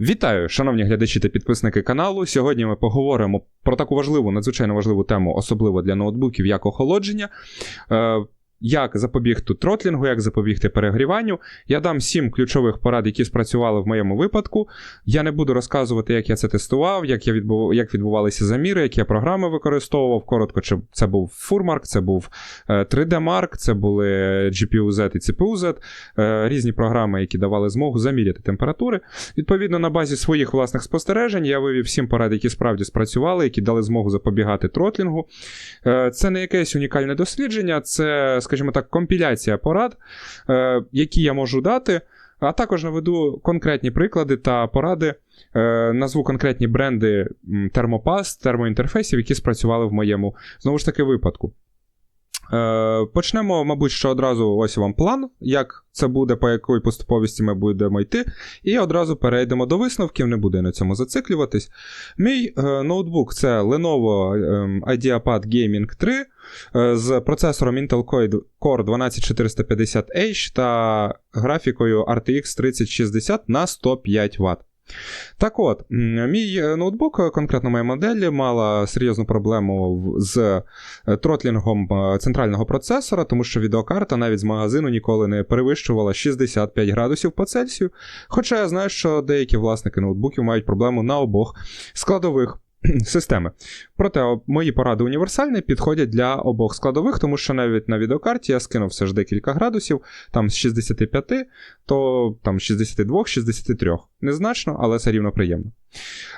Вітаю, шановні глядачі та підписники каналу. Сьогодні ми поговоримо про таку важливу, надзвичайно важливу тему, особливо для ноутбуків, як охолодження. Е, як запобігти тротлінгу, як запобігти перегріванню. Я дам сім ключових порад, які спрацювали в моєму випадку. Я не буду розказувати, як я це тестував, як я відбув... як відбувалися заміри, які я програми використовував. Коротко, чи це був Furmark, це був 3D Mark, це були GPU-Z і CPU-Z, е, різні програми, які давали змогу заміряти температури. Відповідно, на базі своїх власних спостережень я вивів сім порад, які справді спрацювали, які дали змогу запобігати тротлінгу. Е, це не якесь унікальне дослідження, це скажімо так, компіляція порад, е, які я можу дати. А також наведу конкретні приклади та поради, е, назву конкретні бренди термопаст, термоінтерфейсів, які спрацювали в моєму знову ж таки випадку. Е, почнемо, мабуть, що одразу ось вам план, як це буде, по якої поступовісті ми будемо йти. І одразу перейдемо до висновків, не буду на цьому зациклюватись. Мій е, ноутбук це Lenovo е, IdeaPad Gaming 3 е, з процесором Intel Core 12450H та графікою RTX 3060 на 105 Вт. Так от, мій е, ноутбук, е, конкретно моя модель, мала серйозну проблему з е, тротлінгом центрального процесора, тому що відеокарта навіть з магазину ніколи не перевищувала 65 градусів по Цельсію. Хоча я знаю, що деякі власники ноутбуків мають проблему на обох складових системи. Проте мої поради універсальні підходять для обох складових, тому що навіть на відеокарті я скинув все ж декілька градусів, там з 65, то там 62, 63. Незначно, але все рівно приємно.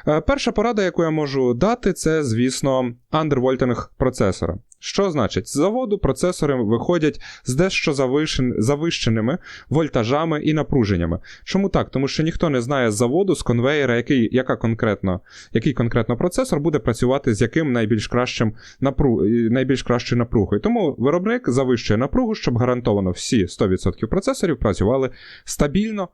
Е, перша порада, яку я можу дати, це, звісно, андервольтинг процесора. Що значить, з заводу процесори виходять з дещо завищеними вольтажами і напруженнями. Чому так? Тому що ніхто не знає з заводу, з конвейера, який яка конкретно, який конкретно процесор буде працювати з яким найбільш кращим напруг, найбільш кращою напругою. Тому виробник завищує напругу, щоб гарантовано всі 100% процесорів працювали стабільно.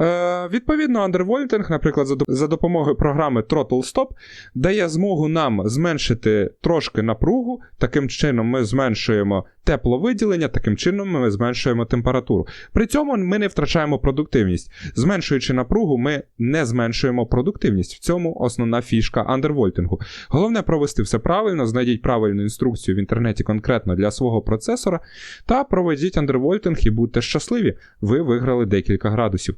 Е, Відповідно, андервольтинг, наприклад, за, допомогою програми Throttle Stop, дає змогу нам зменшити трошки напругу. Таким чином, ми зменшуємо тепловиділення, таким чином ми зменшуємо температуру. При цьому ми не втрачаємо продуктивність. Зменшуючи напругу, ми не зменшуємо продуктивність. В цьому основна фішка андервольтингу. Головне провести все правильно, знайдіть правильну інструкцію в інтернеті конкретно для свого процесора, та проведіть андервольтинг і будьте щасливі. Ви виграли декілька градусів.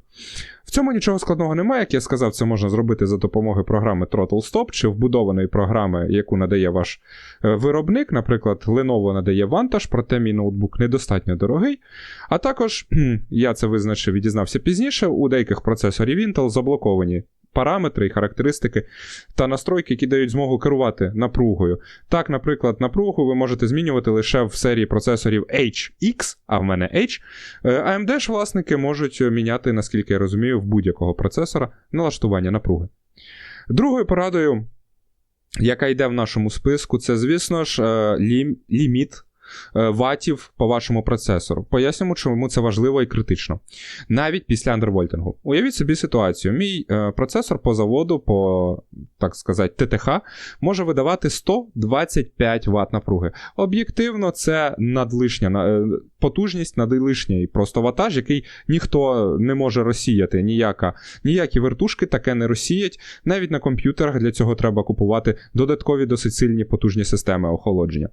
В цьому нічого складного немає, як я сказав, це можна зробити за допомогою програми Throttle Stop чи вбудованої програми, яку надає ваш е, виробник. Наприклад, Lenovo надає Vantage, проте мій ноутбук недостатньо дорогий. А також, я це визначив і дізнався пізніше, у деяких процесорів Intel заблоковані параметри і характеристики та настройки, які дають змогу керувати напругою. Так, наприклад, напругу ви можете змінювати лише в серії процесорів HX, а в мене H. AMD е, ж власники можуть міняти, наскільки я розумію, в будь-якого процесора налаштування напруги. Другою порадою. Яка йде в нашому списку, це, звісно ж, е, ліміт Е, ватів по вашому процесору. Пояснюємо, чому це важливо і критично. Навіть після андервольтингу. Уявіть собі ситуацію. Мій е, процесор по заводу, по так сказати, ТТХ, може видавати 125 Вт напруги. Об'єктивно, це надлишня е, потужність, надлишній просто ватаж, який ніхто не може розсіяти. Ніяка, Ніякі вертушки таке не розсіять. Навіть на комп'ютерах для цього треба купувати додаткові досить сильні потужні системи охолодження.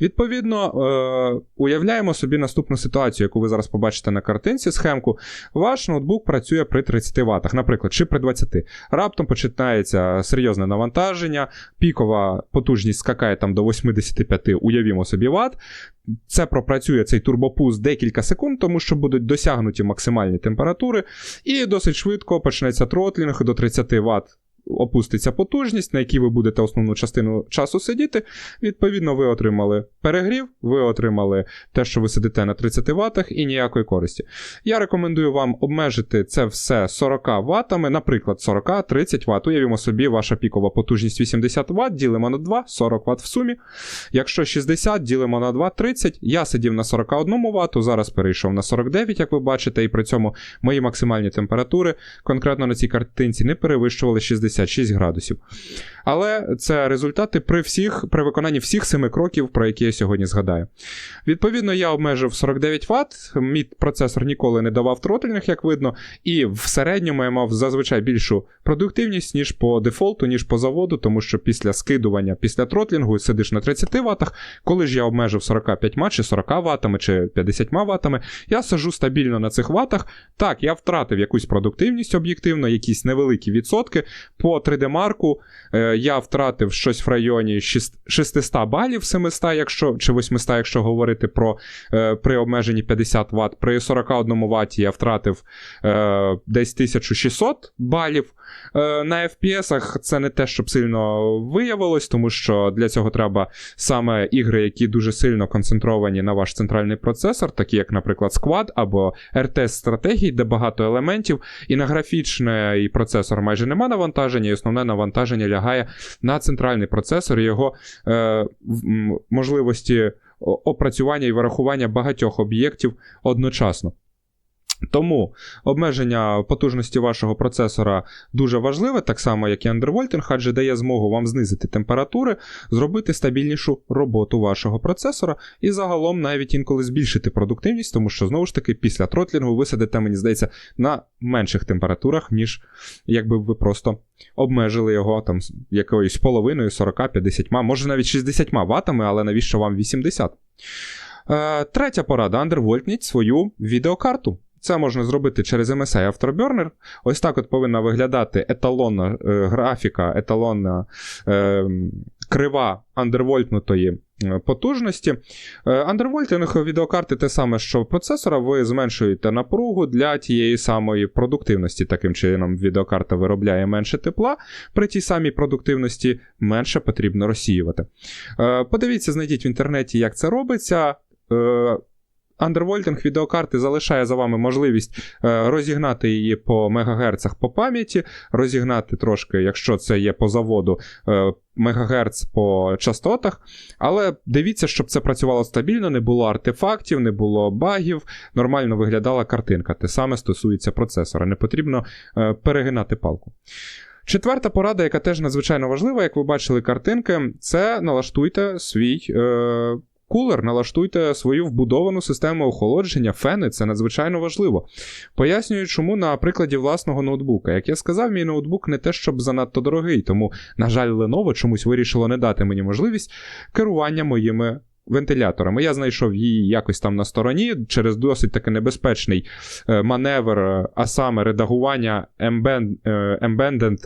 Відповідно, е, уявляємо собі наступну ситуацію, яку ви зараз побачите на картинці, схемку. Ваш ноутбук працює при 30 Вт, наприклад, чи при 20. Раптом починається серйозне навантаження, пікова потужність скакає там до 85, уявімо собі Вт. Це пропрацює цей турбопуст декілька секунд, тому що будуть досягнуті максимальні температури, і досить швидко почнеться тротлінг до 30 Вт опуститься потужність, на якій ви будете основну частину часу сидіти. Відповідно, ви отримали перегрів, ви отримали те, що ви сидите на 30 Вт і ніякої користі. Я рекомендую вам обмежити це все 40 Вт, наприклад, 40-30 Вт. Уявімо собі, ваша пікова потужність 80 Вт, ділимо на 2, 40 Вт в сумі. Якщо 60, ділимо на 2, 30. Я сидів на 41 Вт, зараз перейшов на 49, як ви бачите, і при цьому мої максимальні температури конкретно на цій картинці не перевищували 60 56 градусів. Але це результати при всіх, при виконанні всіх семи кроків, про які я сьогодні згадаю. Відповідно, я обмежив 49 Вт, мій процесор ніколи не давав тротлінг, як видно, і в середньому я мав зазвичай більшу продуктивність, ніж по дефолту, ніж по заводу, тому що після скидування, після тротлінгу сидиш на 30 Вт, коли ж я обмежив 45 чи 40 Вт чи 50 Вт, я сажу стабільно на цих ватах. Так, я втратив якусь продуктивність об'єктивно, якісь невеликі відсотки. По 3D-марку е, я втратив щось в районі 600 балів 700, якщо, чи 800, якщо говорити про е, при обмеженні 50 Вт. При 41 Вт я втратив е, десь 1600 балів. На FPS це не те, щоб сильно виявилось, тому що для цього треба саме ігри, які дуже сильно концентровані на ваш центральний процесор, такі як, наприклад, Squad або RTS стратегії, де багато елементів, і на графічний процесор майже нема навантаження, і основне навантаження лягає на центральний процесор і його е, можливості опрацювання і вирахування багатьох об'єктів одночасно. Тому обмеження потужності вашого процесора дуже важливе, так само, як і андервольтинг, адже дає змогу вам знизити температури, зробити стабільнішу роботу вашого процесора і загалом навіть інколи збільшити продуктивність, тому що, знову ж таки, після тротлінгу ви сидите, мені здається, на менших температурах, ніж якби ви просто обмежили його там якоюсь половиною, 40-50, може навіть 60 ватами, але навіщо вам 80? Е, третя порада: андервольтніть свою відеокарту. Це можна зробити через MSI Afterburner. Ось так от повинна виглядати еталонна е, графіка, еталонна е, крива андервольтнутої е, потужності. Е, андервольтинг відеокарти те саме, що процесора, ви зменшуєте напругу для тієї самої продуктивності. Таким чином, відеокарта виробляє менше тепла. При тій самій продуктивності менше потрібно розсіювати. Е, подивіться, знайдіть в інтернеті, як це робиться. Андервольтинг відеокарти залишає за вами можливість е, розігнати її по мегагерцах по пам'яті, розігнати трошки, якщо це є по заводу, е, мегагерц по частотах. Але дивіться, щоб це працювало стабільно, не було артефактів, не було багів, нормально виглядала картинка. Те саме стосується процесора. Не потрібно е, перегинати палку. Четверта порада, яка теж надзвичайно важлива, як ви бачили картинки, це налаштуйте свій. Е- Кулер, налаштуйте свою вбудовану систему охолодження, фени це надзвичайно важливо. Пояснюю, чому на прикладі власного ноутбука. Як я сказав, мій ноутбук не те, щоб занадто дорогий, тому, на жаль, Lenovo чомусь вирішило не дати мені можливість керування моїми вентиляторами. Я знайшов її якось там на стороні через досить таки небезпечний е, маневр, е, а саме редагування embedded,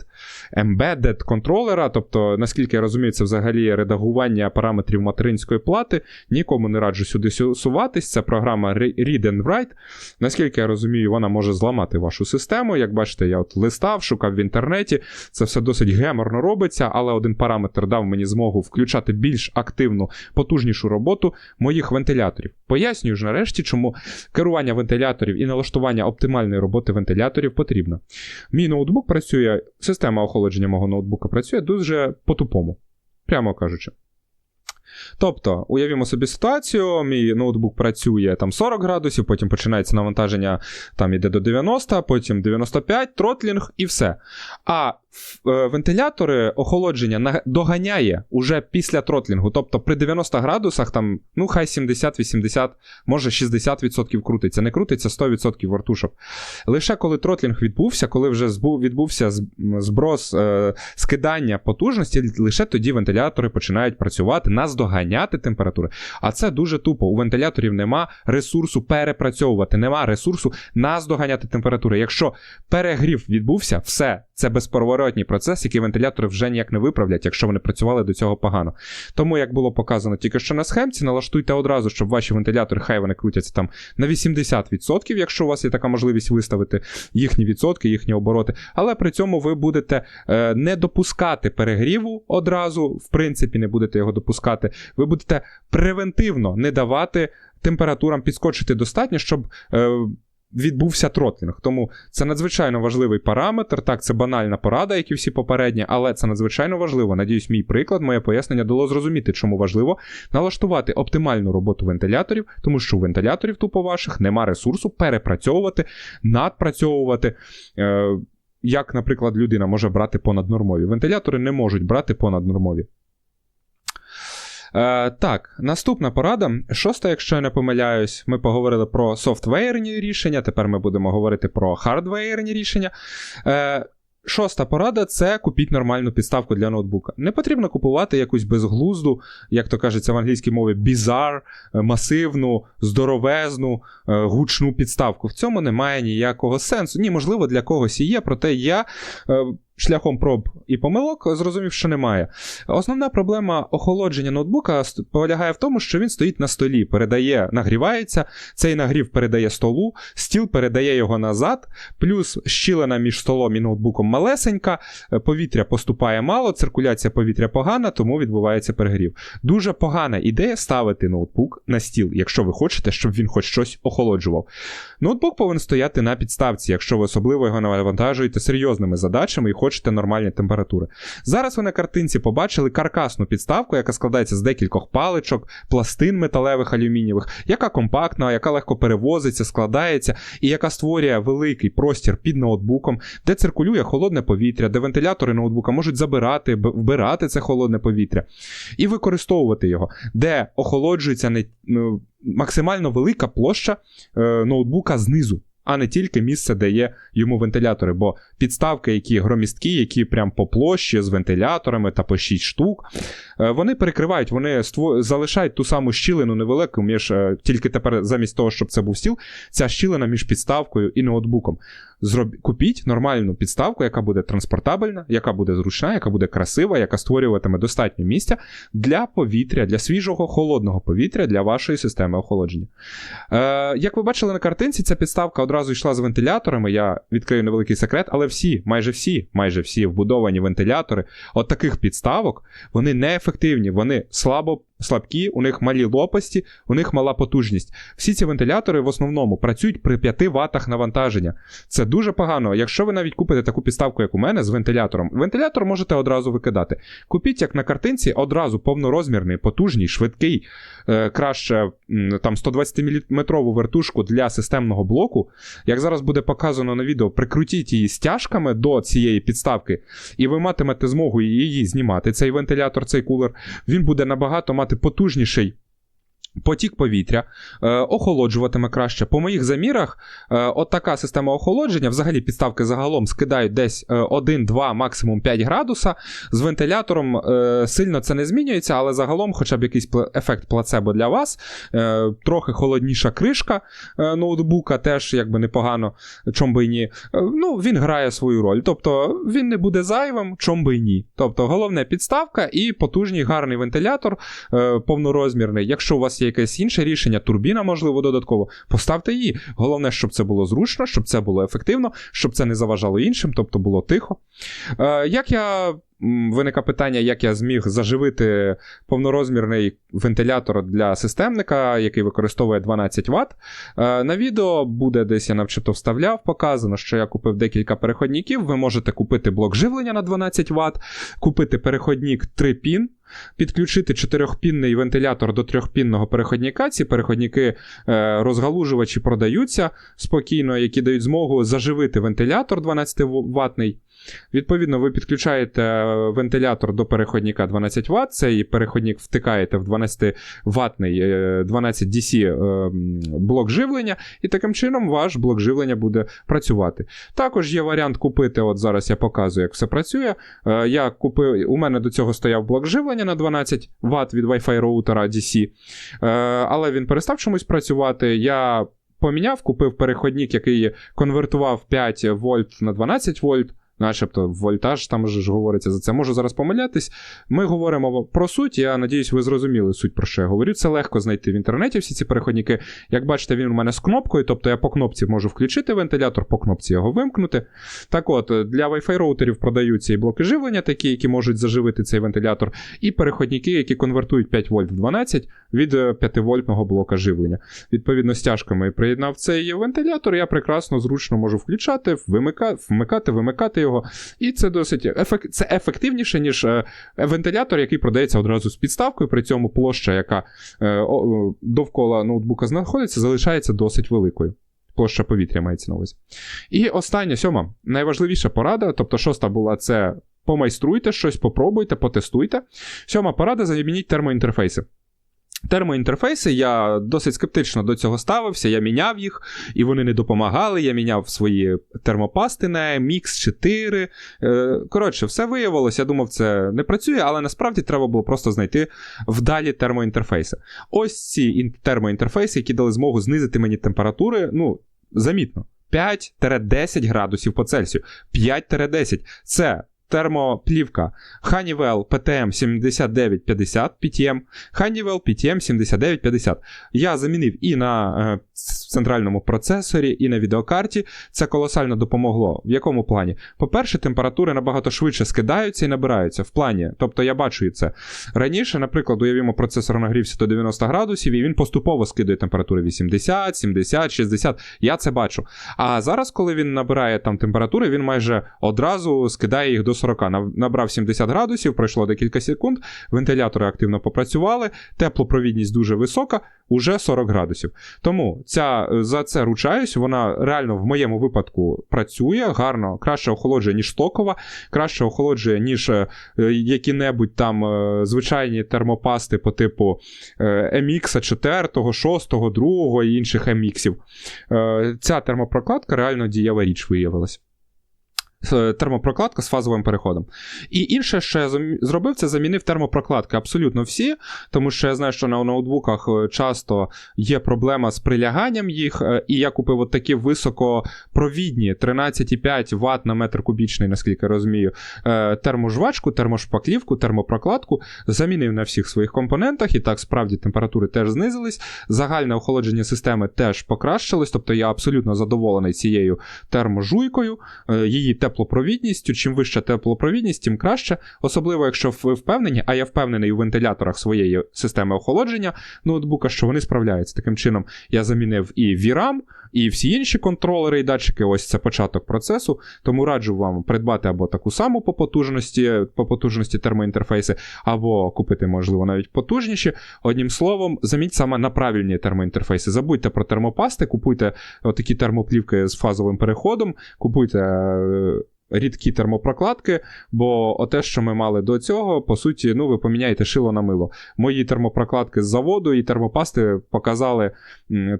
embedded контролера. Тобто, наскільки я розумію, це взагалі редагування параметрів материнської плати. Нікому не раджу сюди суватись. Це програма Read and Write. Наскільки я розумію, вона може зламати вашу систему. Як бачите, я от листав, шукав в інтернеті. Це все досить геморно робиться, але один параметр дав мені змогу включати більш активну, потужнішу роботу моїх вентиляторів. Пояснюю ж нарешті, чому керування вентиляторів і налаштування оптимальної роботи вентиляторів потрібно. Мій ноутбук працює, система охолодження мого ноутбука працює дуже по-тупому, прямо кажучи. Тобто, уявімо собі ситуацію, мій ноутбук працює там 40 градусів, потім починається навантаження, там іде до 90, потім 95, тротлінг і все. А вентилятори охолодження доганяє уже після тротлінгу. Тобто при 90 градусах, там, ну, хай 70-80, може 60% крутиться, не крутиться 100% вартушок. Лише коли тротлінг відбувся, коли вже відбувся зброс е, скидання потужності, лише тоді вентилятори починають працювати, наздоганяти температури. А це дуже тупо. У вентиляторів нема ресурсу перепрацьовувати, нема ресурсу наздоганяти температури. Якщо перегрів відбувся, все, це безповоротно зворотній процес, який вентилятори вже ніяк не виправлять, якщо вони працювали до цього погано. Тому, як було показано тільки що на схемці, налаштуйте одразу, щоб ваші вентилятори, хай вони крутяться там на 80%, якщо у вас є така можливість виставити їхні відсотки, їхні обороти. Але при цьому ви будете е, не допускати перегріву одразу, в принципі, не будете його допускати. Ви будете превентивно не давати температурам підскочити достатньо, щоб. Е, відбувся тротлінг. Тому це надзвичайно важливий параметр. Так, це банальна порада, як і всі попередні, але це надзвичайно важливо. Надіюсь, мій приклад, моє пояснення дало зрозуміти, чому важливо налаштувати оптимальну роботу вентиляторів, тому що у вентиляторів тупо ваших нема ресурсу перепрацьовувати, надпрацьовувати. Е як, наприклад, людина може брати понаднормові. Вентилятори не можуть брати понаднормові. Е, так, наступна порада. Шоста, якщо я не помиляюсь, ми поговорили про софтвейерні рішення. Тепер ми будемо говорити про хардвейерні рішення. Е, Шоста порада це купіть нормальну підставку для ноутбука. Не потрібно купувати якусь безглузду, як то кажеться в англійській мові, бізар, е, масивну, здоровезну, е, гучну підставку. В цьому немає ніякого сенсу. Ні, можливо, для когось і є, проте я. Шляхом проб і помилок зрозумів, що немає. Основна проблема охолодження ноутбука полягає в тому, що він стоїть на столі, передає, нагрівається, цей нагрів передає столу, стіл передає його назад, плюс щілина між столом і ноутбуком малесенька, повітря поступає мало, циркуляція повітря погана, тому відбувається перегрів. Дуже погана ідея ставити ноутбук на стіл, якщо ви хочете, щоб він хоч щось охолоджував. Ноутбук повинен стояти на підставці, якщо ви особливо його навантажуєте серйозними задачами і хочете нормальні температури. Зараз ви на картинці побачили каркасну підставку, яка складається з декількох паличок, пластин металевих алюмінієвих, яка компактна, яка легко перевозиться, складається, і яка створює великий простір під ноутбуком, де циркулює холодне повітря, де вентилятори ноутбука можуть забирати, вбирати це холодне повітря і використовувати його, де охолоджується не, ну, максимально велика площа е, ноутбука знизу. А не тільки місце, де є йому вентилятори, бо підставки, які громісткі, які прям по площі з вентиляторами та по 6 штук, е, вони перекривають, вони залишають ту саму щілину невелику між е, тільки тепер, замість того, щоб це був стіл, ця щілина між підставкою і ноутбуком. Зроб... Купіть нормальну підставку, яка буде транспортабельна, яка буде зручна, яка буде красива, яка створюватиме достатньо місця для повітря, для свіжого холодного повітря для вашої системи охолодження. Е, як ви бачили на картинці, ця підставка одразу йшла з вентиляторами. Я відкрию невеликий секрет, але всі, майже всі, майже всі вбудовані вентилятори от таких підставок, вони неефективні, вони слабо. Слабкі, у них малі лопасті, у них мала потужність. Всі ці вентилятори в основному працюють при 5 ватах навантаження. Це дуже погано. Якщо ви навіть купите таку підставку, як у мене, з вентилятором, вентилятор можете одразу викидати. Купіть, як на картинці, одразу повнорозмірний, потужний, швидкий, е, краще там 120-мм вертушку для системного блоку. Як зараз буде показано на відео, прикрутіть її стяжками до цієї підставки, і ви матимете змогу її знімати. Цей вентилятор, цей кулер, він буде набагато мати потужніший. Потік повітря е, охолоджуватиме краще. По моїх замірах, е, от така система охолодження, взагалі підставки загалом скидають десь е, 1-2, максимум 5 градуса. З вентилятором е, сильно це не змінюється, але загалом, хоча б якийсь ефект плацебо для вас. Е, трохи холодніша кришка е, ноутбука, теж якби непогано, чом би і ні. Е, ну, він грає свою роль. Тобто він не буде зайвим, чом би і ні. Тобто, головне підставка і потужний гарний вентилятор е, повнорозмірний. Якщо у вас є якесь інше рішення, турбіна, можливо, додатково, поставте її. Головне, щоб це було зручно, щоб це було ефективно, щоб це не заважало іншим, тобто було тихо. Е, як я. Виникає питання, як я зміг заживити повнорозмірний вентилятор для системника, який використовує 12 Вт. Е, На відео буде десь я начебто вставляв, показано, що я купив декілька переходників. Ви можете купити блок живлення на 12 Вт, купити переходник 3 пін. Підключити чотирьохпінний вентилятор до трьохпінного переходника. Ці переходники е, розгалужувачі продаються спокійно, які дають змогу заживити вентилятор 12 ватний. Відповідно, ви підключаєте е, вентилятор до переходника 12 Вт, цей переходник втикаєте в 12 ватний 12 DC е, блок живлення, і таким чином ваш блок живлення буде працювати. Також є варіант купити, от зараз я показую, як все працює. Е, Я купив, у мене до цього стояв блок живлення на 12 Вт від Wi-Fi роутера DC, е, але він перестав чомусь працювати. Я поміняв, купив переходник, який конвертував 5 вольт на 12 вольт. Начебто вольтаж там же ж говориться за це. Можу зараз помилятись. Ми говоримо про суть. Я надіюсь, ви зрозуміли суть, про що я говорю. Це легко знайти в інтернеті всі ці переходники. Як бачите, він у мене з кнопкою, тобто я по кнопці можу включити вентилятор, по кнопці його вимкнути. Так от, для Wi-Fi роутерів продаються і блоки живлення, такі, які можуть заживити цей вентилятор, і переходники, які конвертують 5 вольт в 12 від 5-вольтного блока живлення. Відповідно, стяжками приєднав цей вентилятор, я прекрасно зручно можу включати, вимика, вмикати, вимикати його. І це досить ефек... це ефективніше, ніж е, вентилятор, який продається одразу з підставкою. При цьому площа, яка е, довкола ноутбука знаходиться, залишається досить великою. площа повітря мається на увазі. І остання, сьома, найважливіша порада, тобто шоста була це помайструйте щось, попробуйте, потестуйте. Сьома порада замініть термоінтерфейси. Термоінтерфейси, я досить скептично до цього ставився, я міняв їх, і вони не допомагали. Я міняв свої термопасти на Mix 4. Е, Коротше, все виявилося. Я думав, це не працює, але насправді треба було просто знайти вдалі термоінтерфейси. Ось ці термоінтерфейси, які дали змогу знизити мені температури, ну, замітно. 5-10 градусів по Цельсію. 5-10. Це термоплівка Honeywell PTM 7950 PTM, Honeywell PTM 7950. Я замінив і на е, центральному процесорі, і на відеокарті. Це колосально допомогло. В якому плані? По-перше, температури набагато швидше скидаються і набираються в плані. Тобто я бачу це. Раніше, наприклад, уявімо, процесор нагрівся до 90 градусів, і він поступово скидує температури 80, 70, 60. Я це бачу. А зараз, коли він набирає там температури, він майже одразу скидає їх до 40. Набрав 70 градусів, пройшло декілька секунд, вентилятори активно попрацювали, теплопровідність дуже висока, уже 40 градусів. Тому ця, за це ручаюсь, вона реально в моєму випадку працює гарно, краще охолоджує, ніж стокова, краще охолоджує, ніж е, які-небудь там е, звичайні термопасти по типу е, MX 4, 6, 2 і інших MX. Е, Ця термопрокладка реально дієва річ виявилась. Е, Термопрокладка з фазовим переходом. І інше, що я зробив, це замінив термопрокладки абсолютно всі, тому що я знаю, що на ноутбуках е, часто є проблема з приляганням їх, е, і я купив от такі високопровідні 13,5 Вт на метр кубічний, наскільки розумію, терможвачку, термошпаклівку, термопрокладку, замінив на всіх своїх компонентах, і так справді температури теж знизились. Загальне охолодження системи теж покращилось, тобто я абсолютно задоволений цією терможуйкою, її теплопровідністю. Чим вища теплопровідність, тим краще. Особливо, якщо ви впевнені, а я впевнений у вентиляторах своєї системи охолодження ноутбука, що вони справляються. Таким чином, я замінив і VRAM, і всі інші контролери і датчики. Ось це початок процесу. Тому раджу вам придбати або таку саму по потужності, по потужності термоінтерфейси, або купити, можливо, навіть потужніші. Одним словом, заміть саме на правильні термоінтерфейси. Забудьте про термопасти, купуйте такі термоплівки з фазовим переходом, купуйте. Е, Рідкі термопрокладки, бо оте, що ми мали до цього, по суті, ну ви поміняєте шило на мило. Мої термопрокладки з заводу і термопасти показали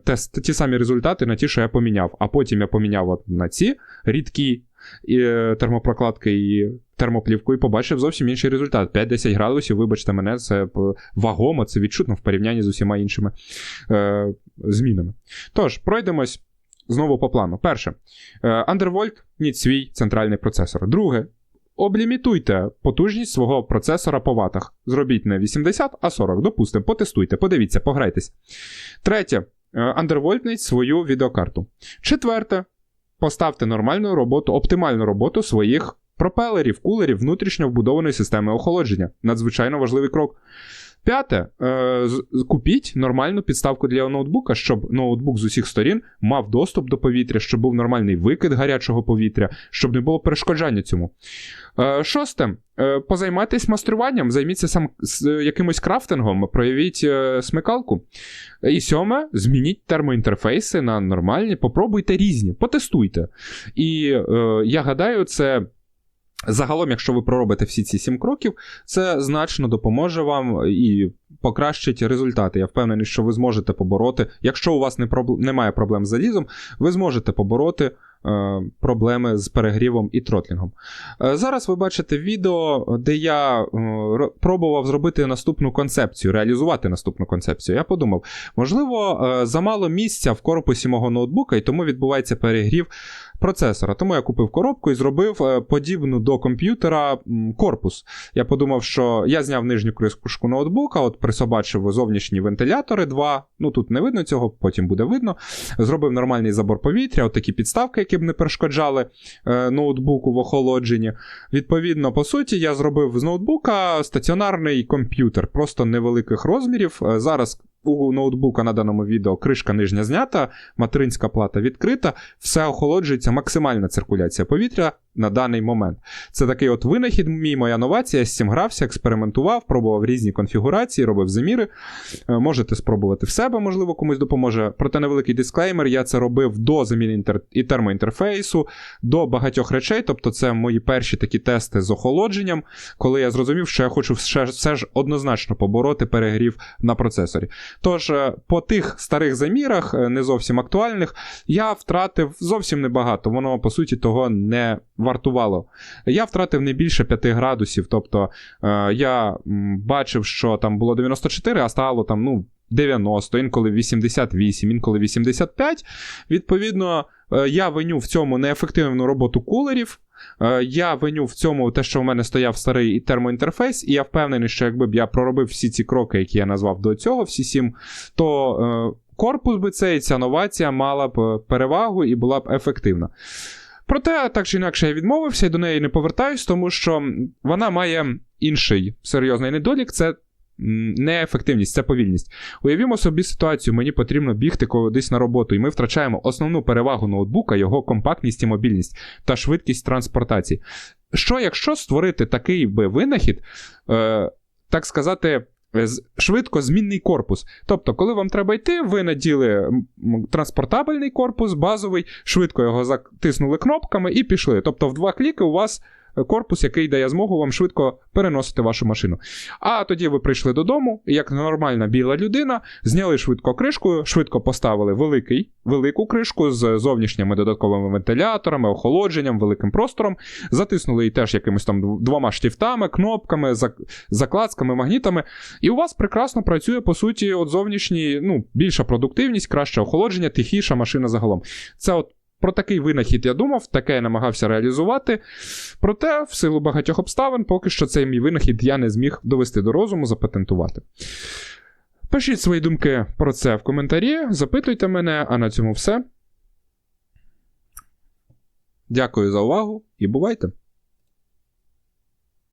те, ті самі результати на ті, що я поміняв. А потім я поміняв от на ці рідкі е, термопрокладки і термоплівку, і побачив зовсім інший результат. 5-10 градусів, вибачте мене, це вагомо, це відчутно в порівнянні з усіма іншими е, змінами. Тож, пройдемось знову по плану. Перше, е, Undervolt ніть свій центральний процесор. Друге, облімітуйте потужність свого процесора по ватах. Зробіть не 80, а 40. Допустимо, потестуйте, подивіться, пограйтесь. Третє, е, андервольтніть свою відеокарту. Четверте, поставте нормальну роботу, оптимальну роботу своїх пропелерів, кулерів внутрішньо вбудованої системи охолодження. Надзвичайно важливий крок. П'яте, е, купіть нормальну підставку для ноутбука, щоб ноутбук з усіх сторін мав доступ до повітря, щоб був нормальний викид гарячого повітря, щоб не було перешкоджання цьому. Е, шосте, е, позаймайтесь мастеруванням, займіться сам е, якимось крафтингом, проявіть е, смикалку. І сьоме, змініть термоінтерфейси на нормальні, попробуйте різні, потестуйте. І е, я гадаю, це. Загалом, якщо ви проробите всі ці сім кроків, це значно допоможе вам і покращить результати. Я впевнений, що ви зможете побороти. Якщо у вас не проб... немає проблем з залізом, ви зможете побороти е, проблеми з перегрівом і тротлінгом. Е, зараз ви бачите відео, де я е, пробував зробити наступну концепцію, реалізувати наступну концепцію. Я подумав, можливо, е, замало місця в корпусі мого ноутбука, і тому відбувається перегрів процесора. Тому я купив коробку і зробив е, подібну до комп'ютера корпус. Я подумав, що я зняв нижню кришку ноутбука, от присобачив зовнішні вентилятори, два. Ну тут не видно цього, потім буде видно. Зробив нормальний забор повітря, от такі підставки, які б не перешкоджали е, ноутбуку в охолодженні. Відповідно, по суті, я зробив з ноутбука стаціонарний комп'ютер, просто невеликих розмірів. Е, Зараз. У ноутбука на даному відео кришка нижня знята, материнська плата відкрита, все охолоджується, максимальна циркуляція повітря на даний момент. Це такий от винахід, мій моя новація. Я з цим грався, експериментував, пробував різні конфігурації, робив заміри. Е, Можете спробувати в себе, можливо, комусь допоможе. Проте невеликий дисклеймер, я це робив до заміни інтер... і термоінтерфейсу, до багатьох речей. Тобто, це мої перші такі тести з охолодженням, коли я зрозумів, що я хочу все, все ж однозначно побороти перегрів на процесорі. Тож, е, по тих старих замірах, е, не зовсім актуальних, я втратив зовсім небагато. Воно, по суті, того не вартувало. Я втратив не більше 5 градусів. Тобто е, я бачив, що там було 94, а стало там, ну. 90, інколи 88, інколи 85. Відповідно, е, я виню в цьому неефективну роботу кулерів. Е, Я виню в цьому те, що в мене стояв старий термоінтерфейс, і я впевнений, що якби б я проробив всі ці кроки, які я назвав до цього, всі сім, то корпус би цей, ця новація мала б перевагу і була б ефективна. Проте, так чи інакше, я відмовився і до неї не повертаюсь, тому що вона має інший серйозний недолік це неефективність, це повільність. Уявімо собі ситуацію, мені потрібно бігти кудись на роботу, і ми втрачаємо основну перевагу ноутбука, його компактність і мобільність та швидкість транспортації. Що якщо створити такий би винахід, е, так сказати, швидко змінний корпус. Тобто, коли вам треба йти, ви наділи транспортабельний корпус, базовий, швидко його затиснули кнопками і пішли. Тобто, в два кліки у вас е, корпус, який дає змогу вам швидко переносити вашу машину. А тоді ви прийшли додому, як нормальна біла людина, зняли швидко кришку, швидко поставили великий, велику кришку з зовнішніми додатковими вентиляторами, охолодженням, великим простором, затиснули її теж якимись там двома штифтами, кнопками, закладками, магнітами. І у вас прекрасно працює, по суті, от зовнішній, ну, більша продуктивність, краще охолодження, тихіша машина загалом. Це от про такий винахід я думав, таке я намагався реалізувати. Проте, в силу багатьох обставин, поки що цей мій винахід я не зміг довести до розуму, запатентувати. Пишіть свої думки про це в коментарі, запитуйте мене, а на цьому все. Дякую за увагу і бувайте!